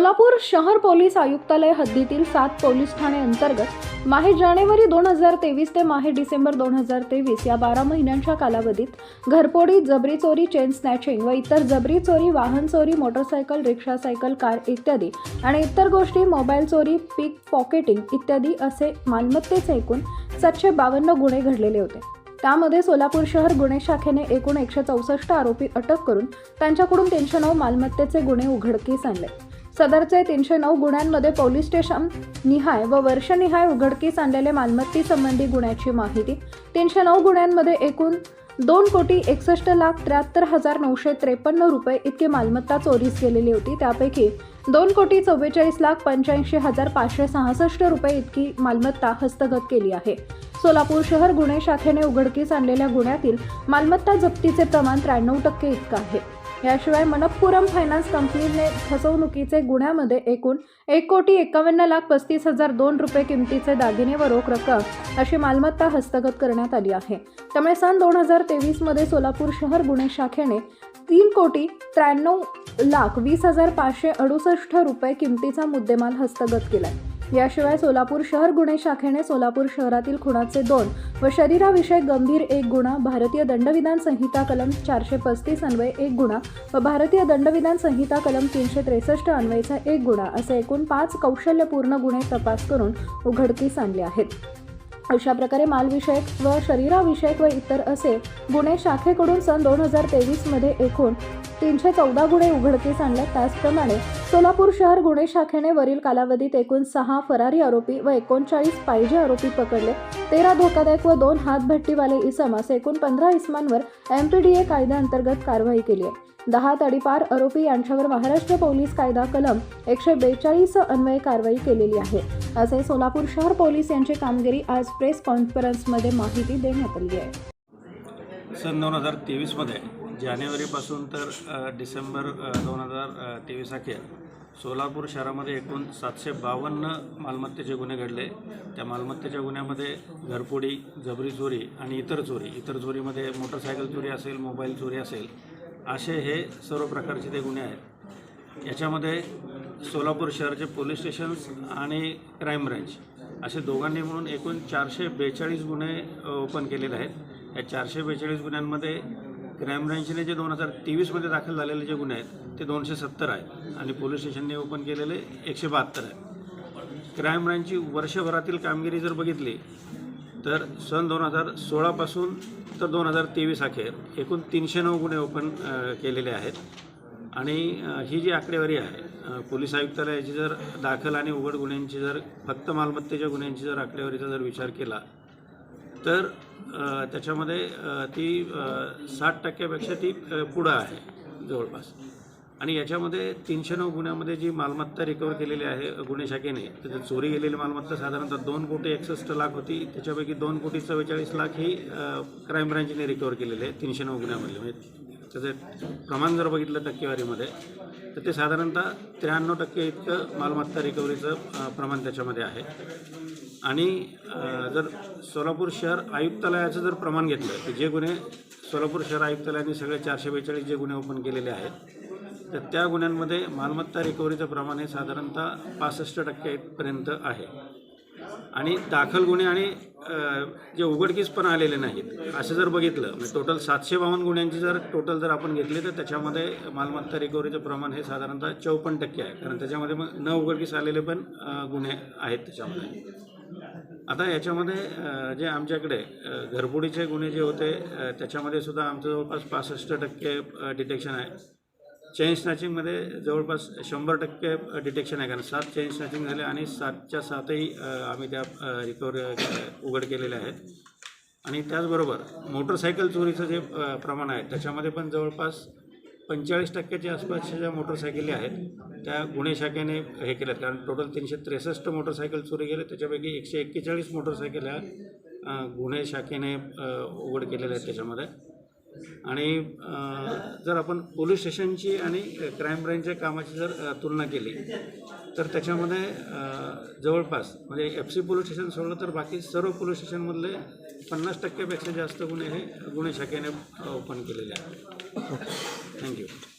सोलापूर शहर पोलीस आयुक्तालय हद्दीतील सात पोलीस ठाणे अंतर्गत माहे जानेवारी दोन हजार तेवीस ते माहे डिसेंबर दोन हजार तेवीस या बारा महिन्यांच्या कालावधीत घरपोडी जबरी चोरी चेन स्नॅचिंग व इतर जबरी चोरी वाहन चोरी मोटरसायकल रिक्षा सायकल कार इत्यादी आणि इतर गोष्टी मोबाईल चोरी पिक पॉकेटिंग इत्यादी असे मालमत्तेचे एकूण सातशे बावन्न गुन्हे घडलेले होते. त्यामध्ये सोलापूर शहर गुन्हे शाखेने एकूण एकशे चौसष्ट आरोपी अटक करून त्यांच्याकडून तीनशे नऊ मालमत्तेचे गुन्हे उघडकीस आणले. सदरचे तीनशे नऊ गुन्ह्यांमध्ये पोलीस स्टेशन निहाय व वर्षनिहाय उघडकीस आणलेले मालमत्तेसंबंधी गुन्ह्याची माहिती. तीनशे नऊ गुन्ह्यांमध्ये एकूण दोन कोटी एकसष्ट लाख त्र्याहत्तर हजार नऊशे त्रेपन्न रुपये इतकी मालमत्ता चोरीस गेलेली होती. त्यापैकी दोन कोटी चव्वेचाळीस लाख पंच्याऐंशी हजार पाचशे सहासष्ट रुपये इतकी मालमत्ता हस्तगत केली आहे. सोलापूर शहर गुन्हे शाखेने उघडकीस आणलेल्या गुन्ह्यातील मालमत्ता जप्तीचे प्रमाण त्र्याण्णव टक्के इतकं आहे. याशिवाय मनप्पुरम फायनान्स कंपनीने फसवणुकीचे गुन्ह्यामध्ये एकूण एक कोटी एकावन्न लाख पस्तीस हजार दोन रुपये किमतीचे दागिने व रोख रक्कम अशी मालमत्ता हस्तगत करण्यात आली आहे. त्यामुळे सन दोन हजार तेवीसमध्ये सोलापूर शहर गुन्हे शाखेने तीन कोटी त्र्याण्णव लाख वीस हजार पाचशे अडुसष्ट रुपये किमतीचा मुद्देमाल हस्तगत केला आहे याशिवाय सोलापूर शहर गुन्हे शाखेने सोलापूर शहरातील खुणाचे दोन व शरीराविषयक गंभीर एक गुन्हा भारतीय दंडविधान संहिता कलम चारशे पस्तीस अन्वये एक गुन्हा व भारतीय दंडविधान संहिता कलम तीनशे त्रेसष्ट अन्वयेचा एक गुन्हा असे एकूण पाच कौशल्यपूर्ण गुन्हे तपास करून उघडकीस आणले आहेत. अशा प्रकारे मालविषयक व शरीराविषयक व इतर असे गुन्हे शाखेकडून सन दोन हजार तेवीसमध्ये एकूण तीनशे चौदा गुन्हे उघडकीस आणले. त्याचप्रमाणे सोलापूर शहर गुन्हे शाखेने वरील कालावधीत एकूण सहा फरारी आरोपी व एकोणचाळीस पाहिजे आरोपी पकडले. तेरा धोकादायक व दोन हातभट्टीवाले इसम असे एकूण पंधरा इसमांवर एम पी डी ए कायद्याअंतर्गत कारवाई केली आहे. दहा तडीपार आरोपी यांच्यावर महाराष्ट्र पोलीस कायदा कलम एकशे बेचाळीस अन्वये कारवाई केलेली आहे. असे सोलापूर शहर पोलीस यांची कामगिरी आज प्रेस कॉन्फरन्समध्ये माहिती देण्यात आली आहे. सन दोन हजार तेवीसमध्ये जानेवारीपासून तर डिसेंबर दोन हजार तेवीस अखेर सोलापूर शहरामध्ये एकूण सातशे बावन्न मालमत्तेचे गुन्हे घडले. त्या मालमत्तेच्या गुन्ह्यामध्ये घरपुडी जबरी चोरी आणि इतर चोरी इतर चोरीमध्ये मोटरसायकल चोरी असेल मोबाईल चोरी असेल असे हे सर्व प्रकारचे ते गुन्हे आहेत. याच्यामध्ये सोलापूर शहराचे पोलीस स्टेशन्स आणि क्राईम ब्रँच असे दोघांनी म्हणून एकूण चारशे बेचाळीस गुन्हे ओपन केलेले आहेत. या चारशे बेचाळीस गुन्ह्यांमध्ये क्राईम ब्रँचने जे दोन हजार तेवीसमध्ये दाखल झालेले जे गुन्हे आहेत ते दोनशे सत्तर आहेत आणि पोलीस स्टेशनने ओपन केलेले एकशे बहात्तर आहेत. क्राईम ब्रँचची वर्षभरातील कामगिरी जर बघितली तर सन दोन हजार सोळापासून तर दोन हजार तेवीस अखेर एकूण तीनशे नऊ गुन्हे ओपन केलेले आहेत. आणि ही जी आकडेवारी आहे पोलीस आयुक्तालयाची जर दाखल आणि उघड गुन्ह्यांची जर फक्त मालमत्तेच्या गुन्ह्यांची जर आकडेवारीचा जर विचार केला तर त्याच्यामध्ये ती साठ टक्क्यापेक्षा ती पुढं आहे जवळपास. आणि याच्यामध्ये तीनशे नऊ गुन्ह्यामध्ये जी मालमत्ता रिकवर केलेली आहे गुन्हे शाखेने तर चोरी गेलेली मालमत्ता साधारणतः दोन कोटी एकसष्ट लाख होती. त्याच्यापैकी दोन कोटी चव्वेचाळीस लाख ही क्राईम ब्रँचने रिकवर केलेली आहे तीनशे नऊ गुन्ह्यामधले. म्हणजे त्याचं प्रमाण जर बघितलं टक्केवारीमध्ये तर ते साधारणतः त्र्याण्णव टक्के इतकं मालमत्ता रिकव्हरीचं प्रमाण त्याच्यामध्ये आहे. आणि जर सोलापूर शहर आयुक्तालयाचं जर प्रमाण घेतलं की जे गुन्हे सोलापूर शहर आयुक्तालयाने सगळे चारशे बेचाळीस जे गुन्हे ओपन केलेले आहेत तर त्या गुन्ह्यांमध्ये मालमत्ता रिकव्हरीचं प्रमाण हे साधारणतः पासष्ट टक्क्यापर्यंत आहे. आणि दाखल गुन्हे आणि जे उघडकीस पण आलेले नाहीत. असं जर बघितलं म्हणजे टोटल सातशे बावन्न गुन्ह्यांची जर टोटल जर आपण घेतली तर त्याच्यामध्ये मालमत्ता रिकव्हरीचं प्रमाण हे साधारणतः चौपन्न टक्के आहे. कारण त्याच्यामध्ये मग न उघडकीस आलेले पण गुन्हे आहेत त्याच्यामध्ये. आता याच्यामध्ये जे आमच्याकडे घरबुडीचे गुन्हे जे होते त्याच्यामध्ये सुद्धा आमचं जवळपास पासष्ट टक्के डिटेक्शन आहे. चेन स्नॅचिंगमध्ये जवळपास शंभर टक्के डिटेक्शन आहे. कारण सात चेन स्नॅचिंग झाले आणि सातच्या सातही आम्ही त्या रिकवर उघड केलेल्या आहेत. आणि त्याचबरोबर मोटरसायकल चोरीचं जे प्रमाण आहे त्याच्यामध्ये पण जवळपास पंचेचाळीस टक्क्याच्या आसपासच्या ज्या मोटरसायकली आहेत त्या गुन्हे शाखेने हे केल्यात कारण टोटल तीनशे त्रेसष्ट मोटरसायकल चोरी गेले. त्याच्यापैकी एकशे एक्केचाळीस मोटरसायकल ह्या गुन्हे शाखेने उघड केलेल्या आहेत त्याच्यामध्ये. आणि जर आपण पोलीस स्टेशनची आणि क्राईम ब्रँचच्या कामाची जर तुलना केली तर त्याच्यामध्ये जवळपास म्हणजे एफ सी पोलीस स्टेशन सोडलं तर बाकी सर्व पोलीस स्टेशनमधले पन्नास टक्क्यापेक्षा जास्त गुन्हे हे गुन्हे शाखेने ओपन केलेले आहेत.